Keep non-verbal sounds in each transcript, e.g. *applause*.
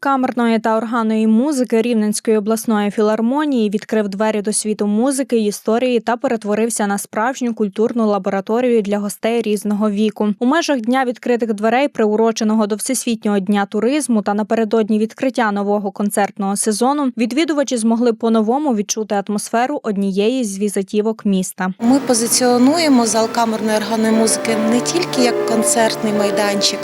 камерної та органної музики Рівненської обласної філармонії відкрив двері до світу музики, історії та перетворився на справжню культурну лабораторію для гостей різного віку. У межах дня відкритих дверей, приуроченого до всесвітнього дня туризму та напередодні відкриття нового концертного сезону, відвідувачі змогли по-новому відчути атмосферу однієї з візитівок міста. Ми позиціонуємо зал камерної органної музики не тільки як концертний майданчик,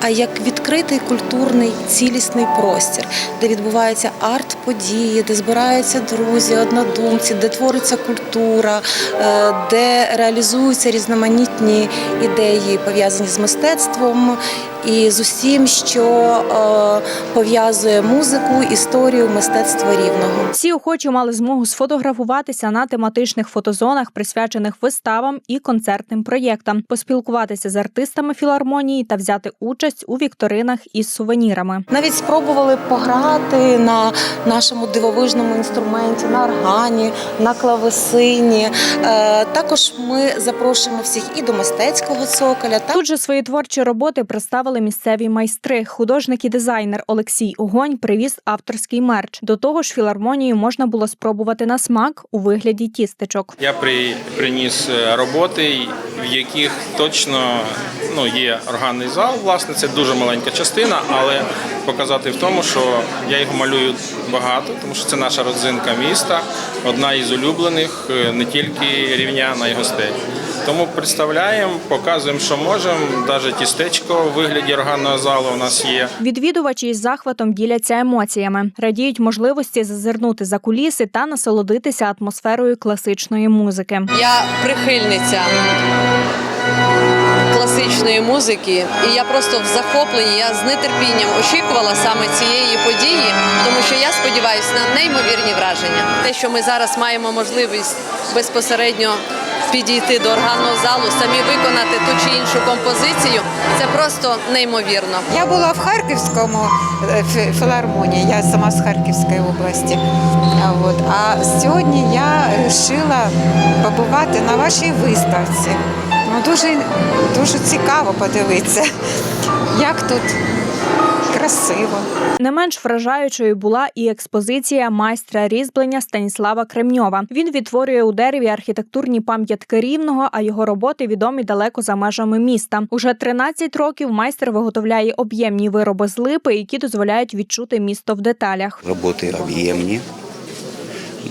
а як відкритий культурний цілісний простір, де відбуваються арт-події, де збираються друзі, однодумці, де твориться культура, е, де реалізуються різноманітні ідеї, пов'язані з мистецтвом і з усім, що е, пов'язує музику, історію, мистецтво рівного. Всі охочі мали змогу сфотографуватися на тематичних фотозонах, присвячених виставам і концертним проєктам, поспілкуватися з артистами філармонії та взяти участь у вікторинах із сувенірами. Навіть спробували пограти на нашому дивовижному інструменті, на органі, на клавесині. Е, Також ми запрошуємо всіх і до мистецького цоколя. Та Тут же свої творчі роботи представили місцеві майстри. Художник і дизайнер Олексій Огонь привіз авторський мерч. До того ж, філармонію можна було спробувати на смак у вигляді тістечок. Я при, приніс е, роботи, в яких точно ну, є органний зал. Власне, це дуже маленька частина, але показати в тому, що я його малюю багато, тому що це наша родзинка міста, одна із улюблених е, не тільки рівнян, а й гостей. Тому представляємо, показуємо, що можемо. Навіть тістечко у вигляді органного залу у нас є. Відвідувачі із захватом діляться емоціями, радіють можливості зазирнути за куліси та насолодитися атмосферою класичної музики. Я прихильниця класичної музики, і я просто в захопленні. Я з нетерпінням очікувала саме цієї події, тому що я сподіваюся на неймовірні враження. Те, що ми зараз маємо можливість безпосередньо підійти до органного залу, самі виконати ту чи іншу композицію, це просто неймовірно. Я була в Харківському е, філармонії, я сама з Харківської області. А, от. а сьогодні я вирішила побувати на вашій виставці. Ну, дуже, дуже цікаво подивитися, як тут красиво. Не менш вражаючою була і експозиція майстра різьблення Станіслава Кремньова. Він відтворює у дереві архітектурні пам'ятки рівного, а його роботи відомі далеко за межами міста. Уже 13 років майстер виготовляє об'ємні вироби з липи, які дозволяють відчути місто в деталях. Роботи об'ємні.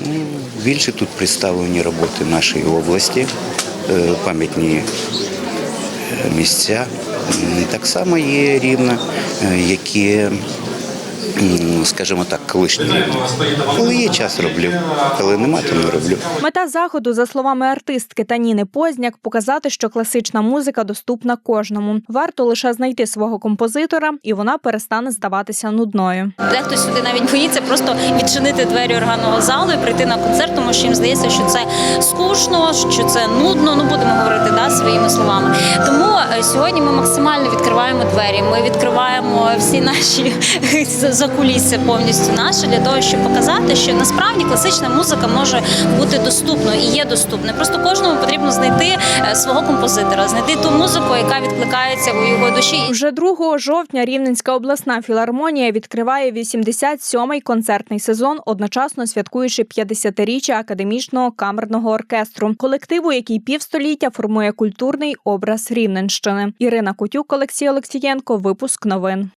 Ну, більше тут представлені роботи нашої області, пам'ятні е, місця. Так само є рівна, е, які, скажімо так, колишні рівні. Коли є час роблю, коли нема, то не роблю. Мета заходу, за словами артистки Таніни Позняк, показати, що класична музика доступна кожному. Варто лише знайти свого композитора, і вона перестане здаватися нудною. Дехто сюди навіть боїться просто відчинити двері органного залу і прийти на концерт, тому що їм здається, що це скучно, що це нудно. Ну будемо говорити да, своїми словами. Тому е, сьогодні ми максимально відкриваємо двері. Ми відкриваємо всі наші *laughs* закулісся повністю наше для того, щоб показати, що насправді класична музика може бути доступною і є доступною. Просто кожному потрібно знайти е, свого композитора, знайти ту музику, яка відкликається у його душі. Вже 2 жовтня Рівненська обласна філармонія відкриває 87-й концертний сезон, одночасно святкуючи 50-річчя академічного камерного оркестру, колективу, який півстоліття формує культурний образ Рівненщини. Ірина Кутюк, Олексій Олексієнко. Випуск новин.